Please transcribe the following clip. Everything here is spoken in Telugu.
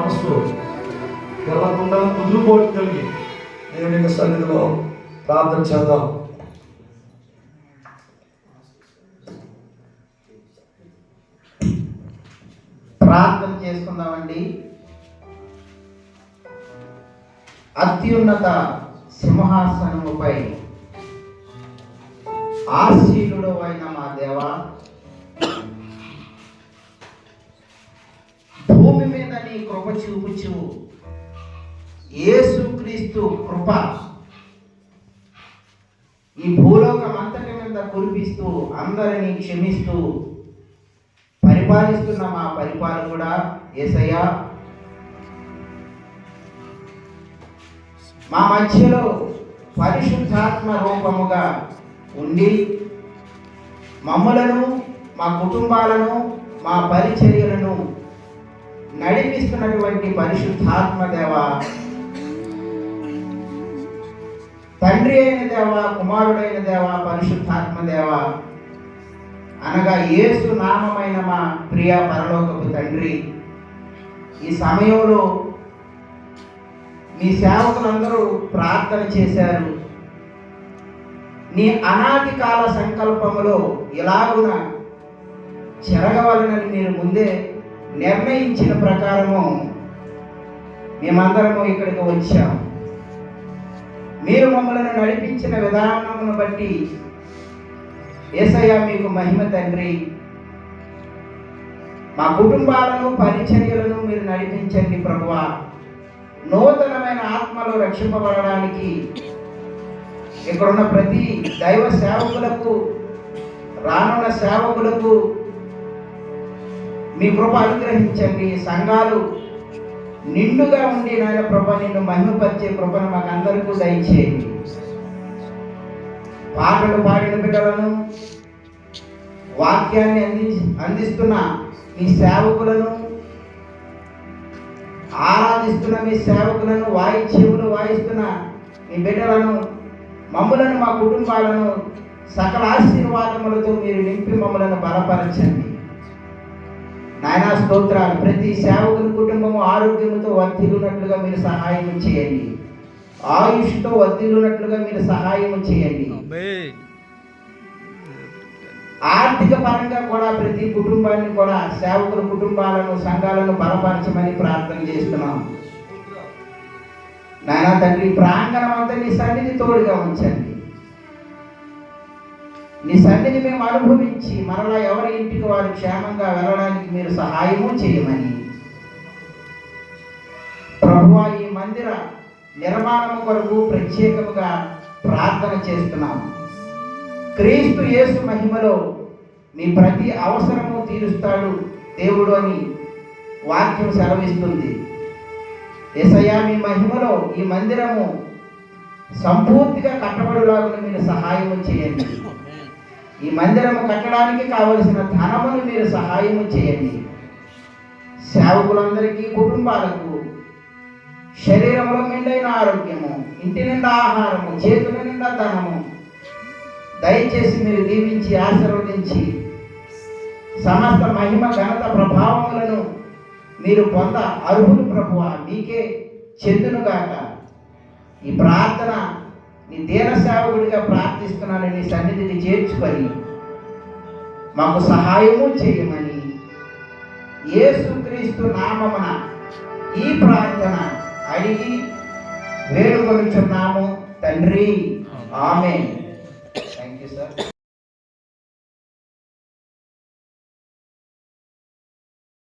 మనసు గెలవకుండా కుదురుపోటు కలిగి దేవుని యొక్క సన్నిధిలో ప్రార్థన చేద్దాం. ప్రార్థన చేసుకుందామండి. అత్యున్నత సింహాసనముపై ఆశీనుడు అయిన మా దేవ భూమి నీ కృప చూపుచు ఏసుక్రీస్తు కృప ఈ భూలోకం అంతటి మీద కురిపిస్తూ అందరినీ క్షమిస్తూ పరిపాలిస్తున్న మా పరిపాలకుడా ఏసయ్య. మా మధ్యలో పరిశుద్ధాత్మ రూపముగా ఉండి మమ్మలను మా కుటుంబాలను మా పరిచర్యలను నడిపిస్తున్నటువంటి పరిశుద్ధాత్మ దేవ తండ్రి అయిన దేవ కుమారుడైన దేవ పరిశుద్ధాత్మ దేవ అనగా యేసు నామమైన మా ప్రియ పరలోకపు తండ్రి. ఈ సమయంలో మీ సేవకులందరూ ప్రార్థన చేశారు. నీ అనాది కాల సంకల్పములో ఇలాగున జరగవలనని మీరు ముందే నిర్ణయించిన ప్రకారము మేమందరము ఇక్కడికి వచ్చాం మీరు మమ్మల్ని నడిపించిన విధానమును బట్టి ఏసయ్య మీకు మహిమ తండ్రి. మా కుటుంబాలను పరిచర్యలను మీరు నడిపించండి ప్రభువా. నూతనమైన ఆత్మలు రక్షింపబడడానికి ఇక్కడున్న ప్రతి దైవ సేవకులకు రానున్న సేవకులకు మీ కృప అనుగ్రహించండి. సంఘాలు నిండుగా ఉండి నాయన ప్రభ నిన్ను మహిమపరిచే కృపను మాకు అందరికీ దయచేయండి. పాటలు పాడిన బిడ్డలను వాక్యాన్ని అంది అందిస్తున్న మీ సేవకులను ఆరాధిస్తున్న మీ సేవకులను వాయిద్యములు వాయిస్తున్న మీ బిడ్డలను మమ్మలను మా కుటుంబాలను సకల ఆశీర్వాదములతో మీరు నింపి మమ్మలను బలపరచండి. నాయనా స్తోత్రాలు. ప్రతి సేవకుని కుటుంబము ఆరోగ్యముతో వర్ధిల్లున్నట్లుగా మీరు సహాయం చేయండి. ఆయుష్తో వర్ధిల్లున్నట్లుగా మీరు సహాయం చేయండి. ఆర్థిక పరంగా కూడా ప్రతి కుటుంబాన్ని కూడా సేవకుల కుటుంబాలను సంఘాలను బలపరచమని ప్రార్థన చేస్తున్నాం. నాయన తండ్రి ప్రాంగణం అంతా నీ సన్నిధి తోడుగా ఉంచండి. నీ సన్నిధి మేము అనుభవించి మరలా ఎవరి ఇంటికి వారు క్షేమంగా వెళ్ళడానికి మీరు సహాయము చేయమని. ప్రభువా ఈ మందిర నిర్మాణం కొరకు ప్రత్యేకముగా ప్రార్థన చేస్తున్నాము. క్రీస్తు యేసు మహిమలో మీ ప్రతి అవసరము తీరుస్తాడు దేవుడు అని వాక్యం సెలవిస్తుంది. ఎసయా మీ మహిమలో ఈ మందిరము సంపూర్తిగా కట్టబడులాగా మీరు సహాయం చేయండి. ఈ మందిరము కట్టడానికి కావలసిన ధనమును మీరు సహాయము చేయండి. సేవకులందరికీ కుటుంబాలకు శరీరంలో మెండైన ఆరోగ్యము ఇంటి నిండా ఆహారము చేతుల నిండా ధనము దయచేసి మీరు దీవించి ఆశీర్వదించి సమస్త మహిమ ఘనత ప్రభావములను మీరు పొంద అర్హులు ప్రభువ మీకే చెందునుగాక. ఈ ప్రార్థన నీ దీన సేవకుడిగా ప్రార్థిస్తున్నాను నీ సన్నిధిని చేర్చుకొని మాకు సహాయము చేయమని యేసుక్రీస్తు నామమున ఈ ప్రార్థన అడిగి వేడుకొనుచున్నాము తండ్రి. ఆమె థ్యాంక్ యూ సార్